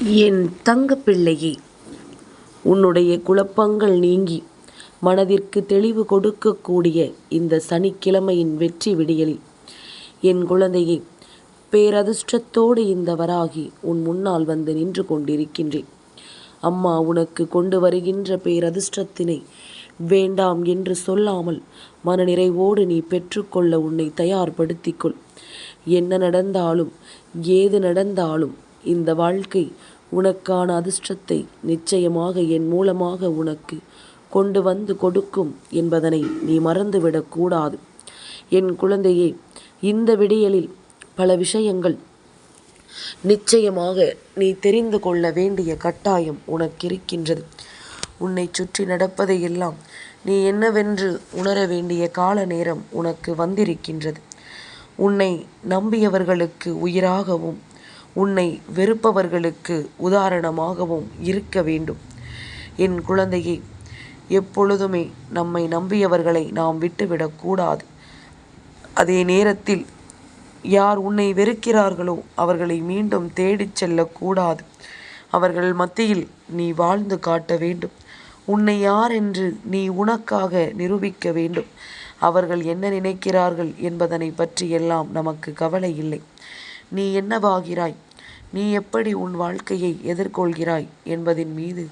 என் தங்கப்பிள்ளையே உன்னுடைய குழப்பங்கள் நீங்கி மனதிற்கு தெளிவு கொடுக்கக்கூடிய இந்த சனிக்கிழமையின் வெற்றி விடியலில் என் குழந்தையை பேரதிர்ஷ்டத்தோடு இந்த வராகி உன் முன்னால் வந்து நின்று கொண்டிருக்கின்றேன். அம்மா உனக்கு கொண்டு வருகின்ற பேரதிர்ஷ்டத்தினை வேண்டாம் என்று சொல்லாமல் மனநிறைவோடு நீ பெற்றுக்கொள்ள உன்னை தயார்படுத்திக்கொள் என்ன நடந்தாலும் ஏது நடந்தாலும் இந்த வாழ்க்கை உனக்கான அதிர்ஷ்டத்தை நிச்சயமாக என் மூலமாக உனக்கு கொண்டு வந்து கொடுக்கும் என்பதனை நீ மறந்துவிடக்கூடாது என் குழந்தையே இந்த விடியலில் பல விஷயங்கள் நிச்சயமாக நீ தெரிந்து கொள்ள வேண்டிய கட்டாயம் உனக்கிருக்கின்றது. உன்னை சுற்றி நடப்பதையெல்லாம் நீ என்னவென்று உணர வேண்டிய கால நேரம் உனக்கு வந்திருக்கின்றது. உன்னை நம்பியவர்களுக்கு உயிராகவும் உன்னை வெறுப்பவர்களுக்கு உதாரணமாகவும் இருக்க வேண்டும். என் குழந்தையை எப்பொழுதுமே நம்மை நம்பியவர்களை நாம் விட்டுவிடக்கூடாது அதே நேரத்தில் யார் உன்னை வெறுக்கிறார்களோ அவர்களை மீண்டும் தேடிச் செல்லக்கூடாது அவர்கள் மத்தியில் நீ வாழ்ந்து காட்ட வேண்டும். உன்னை யார் என்று நீ உனக்காக நிரூபிக்க வேண்டும். அவர்கள் என்ன நினைக்கிறார்கள் என்பதனை பற்றி எல்லாம் நமக்கு கவலை இல்லை. நீ என்னவாகிறாய்? நீ எப்படி உன் வாழ்க்கையை எதிர்கொள்கிறாய் என்பதின் மீது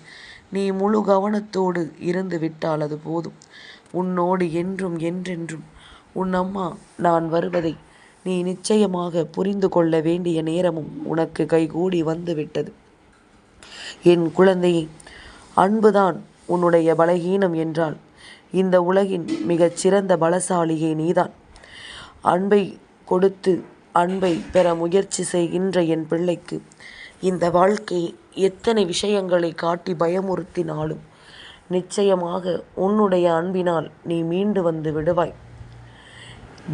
நீ முழு கவனத்தோடு இருந்து விட்டால் அது போதும். உன்னோடு என்றும் என்றென்றும். உன் அம்மா நான் வருவதை நீ நிச்சயமாக புரிந்து கொள்ள வேண்டிய நேரமும் உனக்கு கைகூடி வந்துவிட்டது. என் குழந்தையை அன்புதான் உன்னுடைய பலகீனம் என்றால் இந்த உலகின் மிகச் சிறந்த பலசாலியை நீதான். அன்பை கொடுத்து அன்பை பெற முயற்சி செய்கின்ற என் பிள்ளைக்கு. இந்த வாழ்க்கை எத்தனை விஷயங்களை காட்டி பயமுறுத்தினாலும் நிச்சயமாக உன்னுடைய அன்பினால் நீ மீண்டு வந்து விடுவாய்.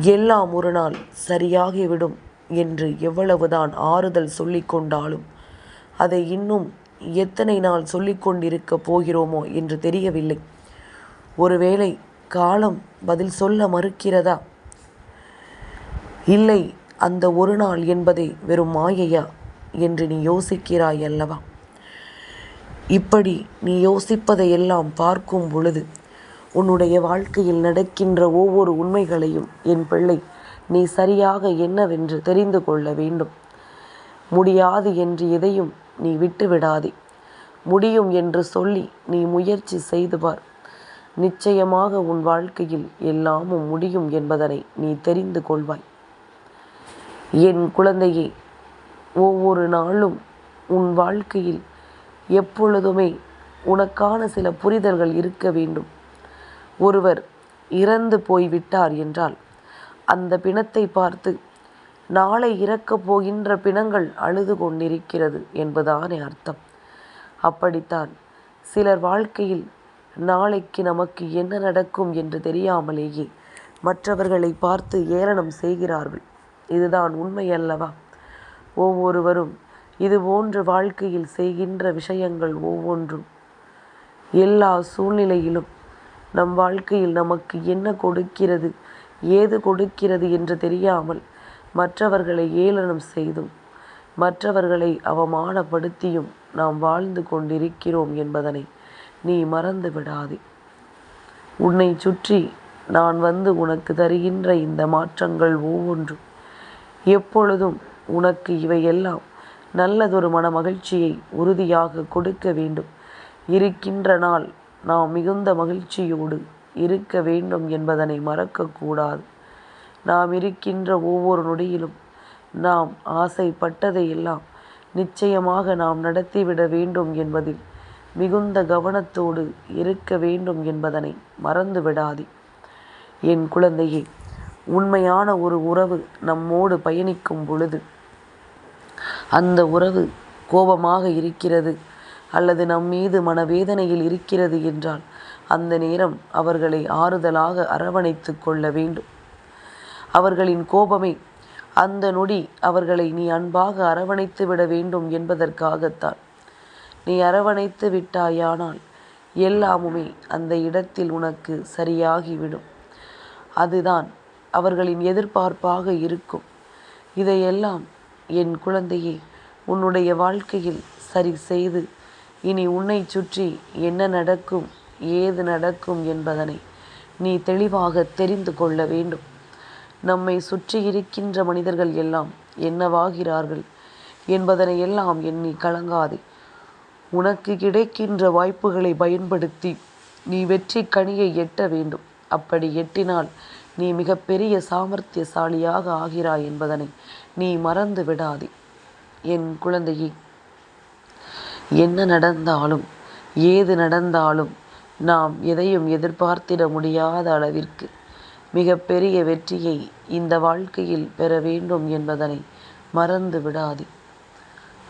எல்லாம் ஒரு நாள் சரியாகிவிடும் என்று எவ்வளவுதான் ஆறுதல் சொல்லிக்கொண்டாலும் அதை இன்னும் எத்தனை நாள் சொல்லிக்கொண்டிருக்கப் போகிறோமோ என்று தெரியவில்லை. ஒருவேளை காலம் பதில் சொல்ல மறுக்கிறதா? இல்லை அந்த ஒரு நாள் என்பதே வெறும் மாயையா என்று நீ யோசிக்கிறாய் அல்லவா? இப்படி நீ யோசிப்பதையெல்லாம் பார்க்கும் பொழுது உன்னுடைய வாழ்க்கையில் நடக்கின்ற ஒவ்வொரு உண்மைகளையும் என் பிள்ளை நீ சரியாக என்னவென்று தெரிந்து கொள்ள வேண்டும். முடியாது என்று எதையும் நீ விட்டுவிடாதே. முடியும் என்று சொல்லி நீ முயற்சி செய்து பார். நிச்சயமாக உன் வாழ்க்கையில் எல்லாமும் முடியும் என்பதனை நீ தெரிந்து கொள்வாய். என் குழந்தையே ஒவ்வொரு நாளும் உன் வாழ்க்கையில் எப்பொழுதுமே உனக்கான சில புரிதல்கள் இருக்க வேண்டும். ஒருவர் இறந்து போய்விட்டார் என்றால் அந்த பிணத்தை பார்த்து நாளை இறக்கப் போகின்ற பிணங்கள் அழுது கொண்டிருக்கிறது என்பதானே அர்த்தம். அப்படித்தான் சிலர் வாழ்க்கையில் நாளைக்கு நமக்கு என்ன நடக்கும் என்று தெரியாமலேயே மற்றவர்களை பார்த்து ஏளனம் செய்கிறார்கள். இதுதான் உண்மை அல்லவா? ஒவ்வொருவரும் இது போன்ற வாழ்க்கையில் செய்கின்ற விஷயங்கள் ஒவ்வொன்றும். எல்லா சூழ்நிலையிலும் நம் வாழ்க்கையில் நமக்கு என்ன கொடுக்கிறது ஏது கொடுக்கிறது என்று தெரியாமல் மற்றவர்களை ஏளனம் செய்தும் மற்றவர்களை அவமானப்படுத்தியும் நாம் வாழ்ந்து கொண்டிருக்கிறோம் என்பதனை நீ மறந்து விடாதே. உன்னை சுற்றி நான் வந்து உனக்கு தருகின்ற இந்த மாற்றங்கள் ஒவ்வொன்றும். எப்பொழுதும் உனக்கு இவையெல்லாம் நல்லதொரு மன மகிழ்ச்சியை உறுதியாக கொடுக்க வேண்டும். இருக்கின்ற நாள் நாம் மிகுந்த மகிழ்ச்சியோடு இருக்க வேண்டும் என்பதனை மறக்கக்கூடாது. நாம் இருக்கின்ற ஒவ்வொரு நொடியிலும் நாம் ஆசைப்பட்டதையெல்லாம் நிச்சயமாக நாம் நடத்திவிட வேண்டும் என்பதில் மிகுந்த கவனத்தோடு இருக்க வேண்டும் என்பதனை மறந்து விடாதே என் குழந்தையை உண்மையான ஒரு உறவு நம்மோடு பயணிக்கும் பொழுது அந்த உறவு கோபமாக இருக்கிறது அல்லது நம் மீது மனவேதனையில் இருக்கிறது என்றால் அந்த நேரம் அவர்களை ஆறுதலாக அரவணைத்து கொள்ள வேண்டும். அவர்களின் கோபமே அந்த நொடி அவர்களை நீ அன்பாக அரவணைத்து விட வேண்டும் என்பதற்காகத்தான். நீ அரவணைத்து விட்டாயானால் எல்லாமுமே அந்த இடத்தில் உனக்கு சரியாகிவிடும். அதுதான் அவர்களின் எதிர்பார்ப்பாக இருக்கும். இதையெல்லாம் என் குழந்தையே உன்னுடைய வாழ்க்கையில் சரி செய்து இனி உன்னை சுற்றி என்ன நடக்கும் ஏது நடக்கும் என்பதனை நீ தெளிவாக தெரிந்து கொள்ள வேண்டும். நம்மை சுற்றி இருக்கின்ற மனிதர்கள் எல்லாம் என்னவாகிறார்கள் என்பதனை எல்லாம் எண்ணி கலங்காதே. உனக்கு கிடைக்கின்ற வாய்ப்புகளை பயன்படுத்தி நீ வெற்றி கனியை எட்ட வேண்டும். அப்படி எட்டினால் நீ மிகப்பெரிய சாமர்த்தியசாலியாக ஆகிறாய் என்பதனை நீ மறந்து விடாதே. என் குழந்தையே என்ன நடந்தாலும் ஏது நடந்தாலும் நாம் எதையும் எதிர்பார்த்திட முடியாத அளவிற்கு மிகப்பெரிய வெற்றியை இந்த வாழ்க்கையில் பெற வேண்டும் என்பதனை மறந்து விடாதே.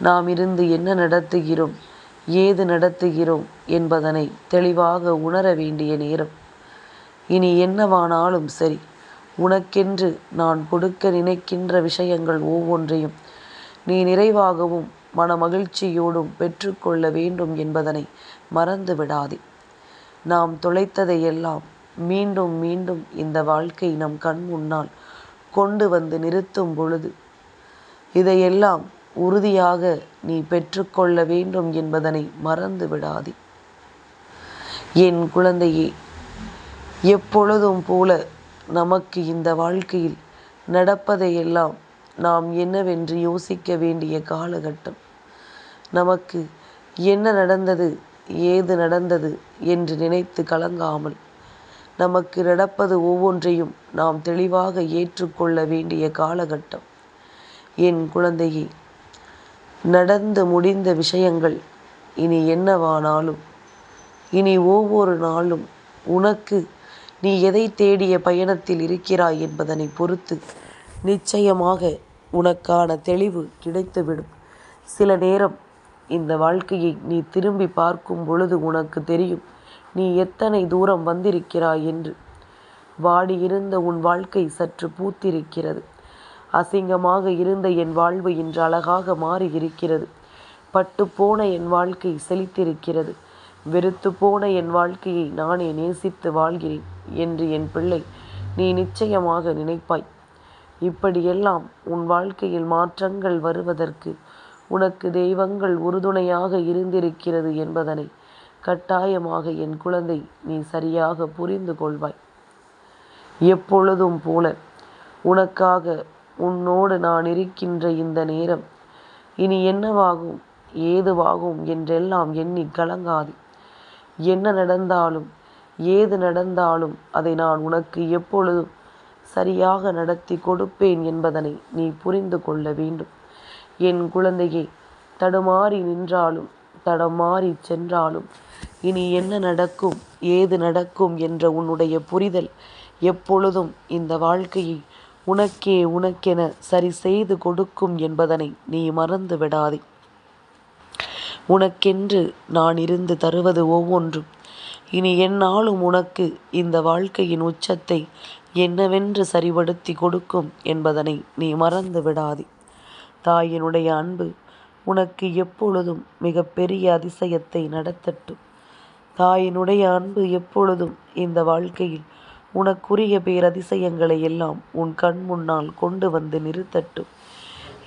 நாம் இருந்து என்ன நடத்துகிறோம் ஏது நடத்துகிறோம் என்பதனை தெளிவாக உணர வேண்டிய நேரம். இனி என்னவானாலும் சரி உனக்கென்று நான் கொடுக்க நினைக்கின்ற விஷயங்கள் ஒவ்வொன்றையும் நீ நிறைவாகவும் மன மகிழ்ச்சியோடும் பெற்றுக்கொள்ள வேண்டும் என்பதனை மறந்து விடாதே நாம் தொலைத்ததையெல்லாம் மீண்டும் மீண்டும் இந்த வாழ்க்கை நம் கண் முன்னால் கொண்டு வந்து நிறுத்தும் பொழுது இதையெல்லாம் உறுதியாக நீ பெற்றுக்கொள்ள வேண்டும் என்பதனை மறந்து விடாதே என் குழந்தையே எப்பொழுதும் போல நமக்கு இந்த வாழ்க்கையில் நடப்பதையெல்லாம் நாம் என்னவென்று யோசிக்க வேண்டிய காலகட்டம். நமக்கு என்ன நடந்தது ஏது நடந்தது என்று நினைத்து கலங்காமல் நமக்கு நடப்பது ஒவ்வொன்றையும் நாம் தெளிவாக ஏற்றுக்கொள்ள வேண்டிய காலகட்டம். என் குழந்தையே நடந்து முடிந்த விஷயங்கள் இனி என்னவானாலும் இனி ஒவ்வொரு நாளும் உனக்கு நீ எதை தேடிய பயணத்தில் இருக்கிறாய் என்பதனை பொறுத்து நிச்சயமாக உனக்கான தெளிவு கிடைத்துவிடும். சில நேரம் இந்த வாழ்க்கையை நீ திரும்பி பார்க்கும் பொழுது உனக்கு தெரியும் நீ எத்தனை தூரம் வந்திருக்கிறாய் என்று. வாடியிருந்த உன் வாழ்க்கை சற்று பூத்திருக்கிறது. அசிங்கமாக இருந்த என் வாழ்வு இன்று அழகாக மாறி இருக்கிறது பட்டு போன என் வாழ்க்கை செழித்திருக்கிறது. வெறுத்து போன என் வாழ்க்கையை நானே நேசித்து வாழ்கிறேன் என்று என் பிள்ளை நீ நிச்சயமாக நினைப்பாய். இப்படியெல்லாம் உன் வாழ்க்கையில் மாற்றங்கள் வருவதற்கு உனக்கு தெய்வங்கள் உறுதுணையாக இருந்திருக்கிறது என்பதனை கட்டாயமாக என் குழந்தை நீ சரியாக புரிந்து கொள்வாய். எப்பொழுதும் போல உனக்காக உன்னோடு நான் இருக்கின்ற இந்த நேரம் இனி என்னவாகும் ஏதுவாகும் என்றெல்லாம் எண்ணி கலங்காதே. என்ன நடந்தாலும் ஏது நடந்தாலும் அதை நான் உனக்கு எப்பொழுதும் சரியாக நடத்தி கொடுப்பேன் என்பதனை நீ புரிந்து கொள்ள வேண்டும். என் குழந்தையே தடுமாறி நின்றாலும் தடமாறி சென்றாலும் இனி என்ன நடக்கும் ஏது நடக்கும் என்ற உன்னுடைய புரிதல் எப்பொழுதும் இந்த வாழ்க்கையை உனக்கே உனக்கென சரி செய்து கொடுக்கும் என்பதனை நீ மறந்து விடாதே. உனக்கென்று நான் இருந்து தருவது ஒவ்வொன்றும். இனி என்னாலும் உனக்கு இந்த வாழ்க்கையின் உச்சத்தை என்னவென்று சரிபடுத்தி கொடுக்கும் என்பதனை நீ மறந்து விடாதே. தாயினுடைய அன்பு உனக்கு எப்பொழுதும் மிக பெரிய அதிசயத்தை நடத்தட்டும். தாயினுடைய அன்பு எப்பொழுதும் இந்த வாழ்க்கையில் உனக்குரிய பேரதிசயங்களை எல்லாம் உன் கண் முன்னால் கொண்டு வந்து நிறுத்தட்டும்.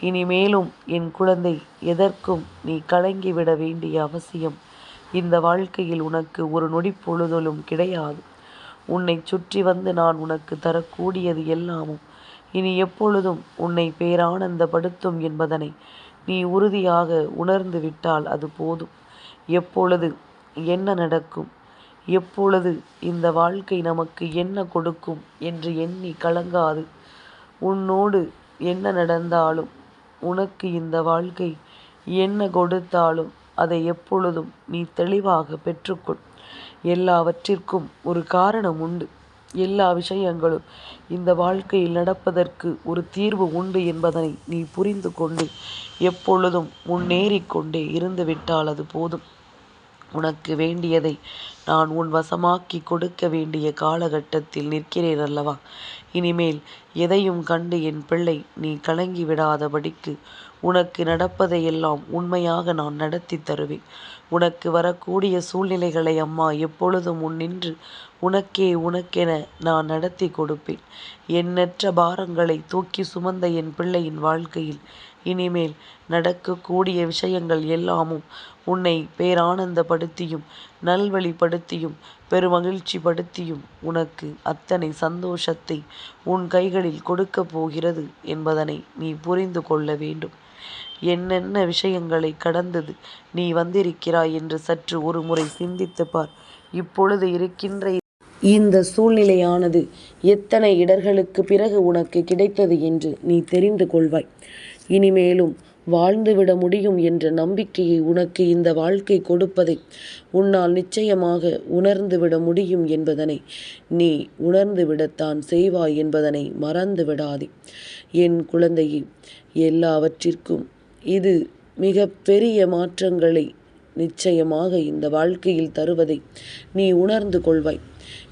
இனிமேலும் என் குழந்தை எதற்கும் நீ கலங்கிவிட வேண்டிய அவசியம். இந்த வாழ்க்கையில் உனக்கு ஒரு நொடி பொழுதலும் கிடையாது. உன்னை சுற்றி வந்து நான் உனக்கு தரக்கூடியது எல்லாமும். இனி எப்பொழுதும் உன்னை பேரானந்தப்படுத்தும் என்பதனை நீ உறுதியாக உணர்ந்து விட்டால் அது போதும். எப்பொழுது என்ன நடக்கும்? எப்பொழுது இந்த வாழ்க்கை நமக்கு என்ன கொடுக்கும் என்று எண்ணி கலங்காது. உன்னோடு என்ன நடந்தாலும் உனக்கு இந்த வாழ்க்கை என்ன கொடுத்தாலும் அதை எப்பொழுதும் நீ தெளிவாக பெற்றுக்கொள். எல்லாவற்றிற்கும் ஒரு காரணம் உண்டு. எல்லா விஷயங்களும் இந்த வாழ்க்கையில் நடப்பதற்கு ஒரு தீர்வு உண்டு என்பதனை நீ புரிந்து கொண்டு எப்பொழுதும் முன்னேறிக்கொண்டே இருந்துவிட்டால் அது போதும். உனக்கு வேண்டியதை நான் உன் வசமாக்கி கொடுக்க வேண்டிய காலகட்டத்தில் நிற்கிறேன் அல்லவா? இனிமேல் எதையும் கண்டு என் பிள்ளை நீ கலங்கி விடாதபடிக்கு உனக்கு நடப்பதையெல்லாம் உண்மையாக நான் நடத்தி தருவேன். உனக்கு வரக்கூடிய சூழ்நிலைகளை அம்மா எப்பொழுதும் முன் நின்று உனக்கே உனக்கென நான் நடத்தி கொடுப்பேன். எண்ணற்ற பாரங்களை தூக்கி சுமந்த என் பிள்ளையின் வாழ்க்கையில் இனிமேல் நடக்கக்கூடிய விஷயங்கள் எல்லாமும் உன்னை பேரானந்தப்படுத்தியும் நல்வழிப்படுத்தியும் பெருமகிழ்ச்சி படுத்தியும் உனக்கு அத்தனை சந்தோஷத்தை உன் கைகளில் கொடுக்கப் போகிறது என்பதனை நீ புரிந்து கொள்ள வேண்டும். என்னென்ன விஷயங்களை கடந்தது நீ வந்திருக்கிறாய் என்று சற்று ஒரு முறை சிந்தித்து பார். இப்பொழுது இருக்கின்ற இந்த சூழ்நிலையானது எத்தனை இடர்களுக்கு பிறகு உனக்கு கிடைத்தது என்று நீ தெரிந்து கொள்வாய். இனிமேலும் வாழ்ந்துவிட முடியும் என்ற நம்பிக்கையை உனக்கு இந்த வாழ்க்கை கொடுப்பதை உன்னால் நிச்சயமாக உணர்ந்துவிட முடியும் என்பதனை நீ உணர்ந்துவிடத்தான் செய்வாய் என்பதனை மறந்து விடாதே என் குழந்தையே எல்லாவற்றிற்கும் இது மிக பெரிய மாற்றங்களை நிச்சயமாக இந்த வாழ்க்கையில் தருவதை நீ உணர்ந்து கொள்வாய்.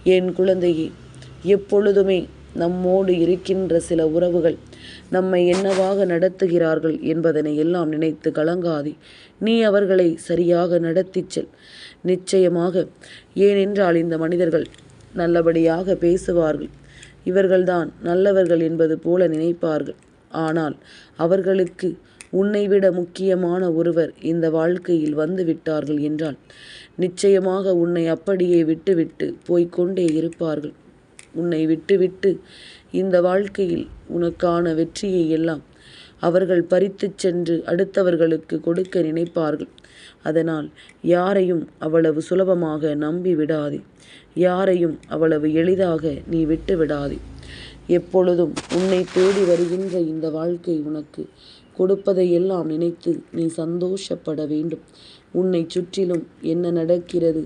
என் குழந்தையே எப்பொழுதுமே நம்மோடு இருக்கின்ற சில உறவுகள் நம்மை என்னவாக நடத்துகிறார்கள் என்பதனை எல்லாம் நினைத்து கலங்காதே. நீ அவர்களை சரியாக நடத்திச் செல். நிச்சயமாக ஏனென்றால் இந்த மனிதர்கள் நல்லபடியாக பேசுவார்கள். இவர்கள்தான் நல்லவர்கள் என்பது போல நினைப்பார்கள். ஆனால் அவர்களுக்கு உன்னை விட முக்கியமான ஒருவர் இந்த வாழ்க்கையில் வந்து விட்டார்கள் என்றால் நிச்சயமாக உன்னை அப்படியே விட்டுவிட்டு போய்க்கொண்டே இருப்பார்கள். உன்னை விட்டுவிட்டு இந்த வாழ்க்கையில் உனக்கான வெற்றியை எல்லாம் அவர்கள் பறித்துச் சென்று அடுத்தவர்களுக்கு கொடுக்க நினைப்பார்கள். அதனால் யாரையும் அவ்வளவு சுலபமாக நம்பி விடாதே. யாரையும் அவ்வளவு எளிதாக நீ விட்டு விடாதே. எப்பொழுதும் உன்னை தேடி வருகின்ற இந்த வாழ்க்கை உனக்கு கொடுப்பதையெல்லாம் நினைத்து நீ சந்தோஷப்பட வேண்டும். உன்னை சுற்றிலும் என்ன நடக்கிறது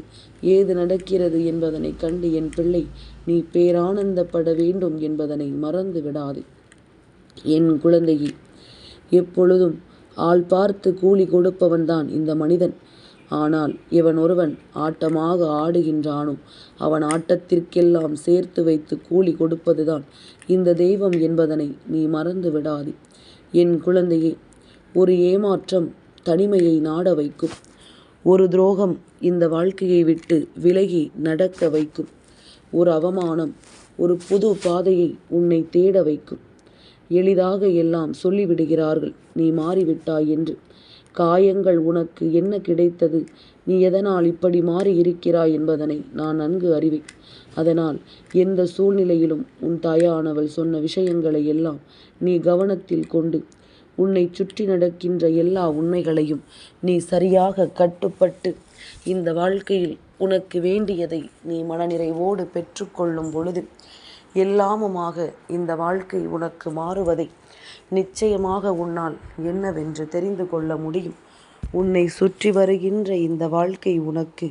ஏது நடக்கிறது என்பதனை கண்டு என் பிள்ளை நீ பேரானந்தப்பட வேண்டும் என்பதனை மறந்து விடாதே என் குழந்தையே எப்பொழுதும் ஆள் பார்த்து கூலி கொடுப்பவன்தான் இந்த மனிதன். ஆனால் இவன் ஒருவன் ஆட்டமாக ஆடுகின்றானோ அவன் ஆட்டத்திற்கெல்லாம் சேர்த்து வைத்து கூலி கொடுப்பதுதான் இந்த தெய்வம் என்பதனை நீ மறந்து விடாதே என் குழந்தையே ஒரு ஏமாற்றம் தனிமையை நாட வைக்கும். ஒரு துரோகம் இந்த வாழ்க்கையை விட்டு விலகி நடக்க வைக்கும். ஒரு அவமானம் ஒரு புது பாதையை உன்னை தேட வைக்கும். எளிதாக எல்லாம் சொல்லிவிடுகிறார்கள் நீ மாறிவிட்டாய் என்று. காயங்கள் உனக்கு என்ன கிடைத்தது? நீ எதனால் இப்படி மாறி இருக்கிறாய் என்பதனை நான் நன்கு அறிவேன். அதனால் எந்த சூழ்நிலையிலும் உன் தாயானவள் சொன்ன விஷயங்களை எல்லாம் நீ கவனத்தில் கொண்டு உன்னை சுற்றி நடக்கின்ற எல்லா உண்மைகளையும் நீ சரியாக கட்டுப்பட்டு இந்த வாழ்க்கையில் உனக்கு வேண்டியதை நீ மனநிறைவோடு பெற்றுக்கொள்ளும் பொழுது எல்லாமுமாக இந்த வாழ்க்கை உனக்கு மாறுவதை நிச்சயமாக உன்னால் என்னவென்று தெரிந்து கொள்ள முடியும். உன்னை சுற்றி வருகின்ற இந்த வாழ்க்கை உனக்கு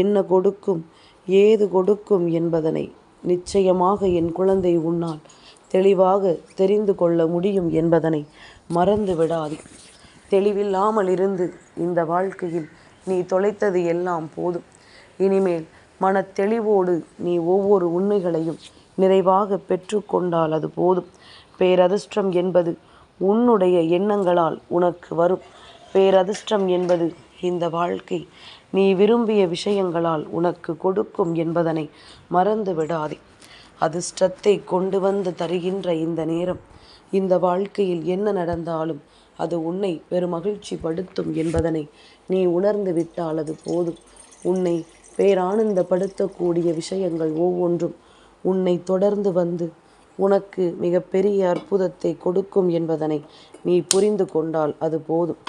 என்ன கொடுக்கும் ஏது கொடுக்கும் என்பதனை நிச்சயமாக என் குழந்தை உன்னால் தெளிவாக தெரிந்து கொள்ள முடியும் என்பதனை மறந்து விடாதே. தெளிவில்லாமல் இருந்து இந்த வாழ்க்கையில் நீ தொலைத்தது எல்லாம் போதும். இனிமேல் மன தெளிவோடு நீ ஒவ்வொரு உண்மைகளையும் நிறைவாக பெற்றுக்கொண்டால் அது போதும். பேரதிர்ஷ்டம் என்பது உன்னுடைய எண்ணங்களால் உனக்கு வரும். பேரதிர்ஷ்டம் என்பது இந்த வாழ்க்கை. நீ விரும்பிய விஷயங்களால் உனக்கு கொடுக்கும் என்பதனை மறந்து விடாதே. அதிர்ஷ்டத்தை கொண்டு வந்து தருகின்ற இந்த நேரம் இந்த வாழ்க்கையில் என்ன நடந்தாலும் அது உன்னை பெருமகிழ்ச்சி படுத்தும் என்பதனை நீ உணர்ந்து விட்டால் அது போதும். உன்னை பேரானந்தப்படுத்தக்கூடிய விஷயங்கள் ஒவ்வொன்றும் உன்னை தொடர்ந்து வந்து உனக்கு மிகப்பெரிய அற்புதத்தை கொடுக்கும் என்பதனை நீ புரிந்து கொண்டால் அது போதும்.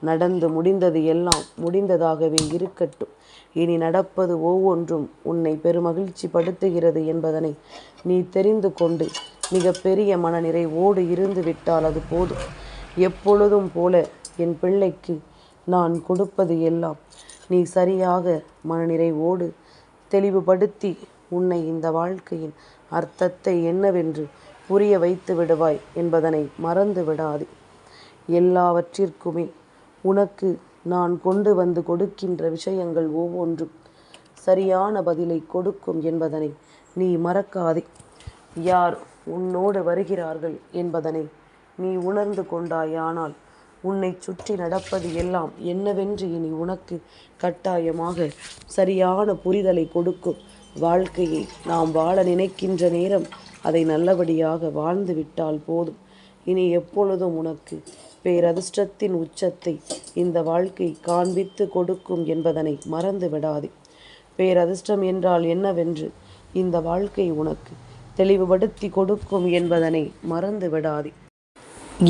நடந்து முடிந்தது எல்லாம் முடிந்ததாகவே இருக்கட்டும். இனி நடப்பது ஒவ்வொன்றும் உன்னை பெருமகிழ்ச்சி படுத்துகிறது என்பதனை நீ தெரிந்து கொண்டு மிகப்பெரிய மனநிறைவோடு இருந்து விட்டால் அது போதும். எப்பொழுதும் போல என் பிள்ளைக்கு நான் கொடுப்பது எல்லாம் நீ சரியாக மனநிறைவோடு தெளிவுபடுத்தி உன்னை இந்த வாழ்க்கையின் அர்த்தத்தை என்னவென்று புரிய வைத்து விடுவாய் என்பதனை மறந்து விடாதே. எல்லாவற்றிற்குமே உனக்கு நான் கொண்டு வந்து கொடுக்கின்ற விஷயங்கள் ஒவ்வொன்றும் சரியான பதிலை கொடுக்கும் என்பதனை நீ மறக்காதே. யார் உன்னோடு வருகிறார்கள் என்பதனை நீ உணர்ந்து கொண்டாயானால் உன்னை சுற்றி நடப்பது எல்லாம் என்னவென்று இனி உனக்கு கட்டாயமாக சரியான புரிதலை கொடுக்கும். வாழ்க்கையை நாம் வாழ நினைக்கின்ற நேரம் அதை நல்லபடியாக வாழ்ந்து விட்டால் போதும். இனி எப்பொழுதும் உனக்கு பேரதிர்ஷ்டத்தின் உச்சத்தை இந்த வாழ்க்கை காண்பித்து கொடுக்கும் என்பதனை மறந்து விடாதே. பேரதிர்ஷ்டம் என்றால் என்னவென்று இந்த வாழ்க்கை உனக்கு தெளிவுபடுத்தி கொடுக்கும் என்பதனை மறந்து விடாதே.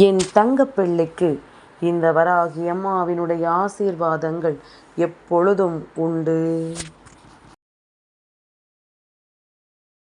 என் தங்கப்பிள்ளைக்கு இந்த வராகி அம்மாவினுடைய ஆசீர்வாதங்கள் எப்பொழுதும் உண்டு.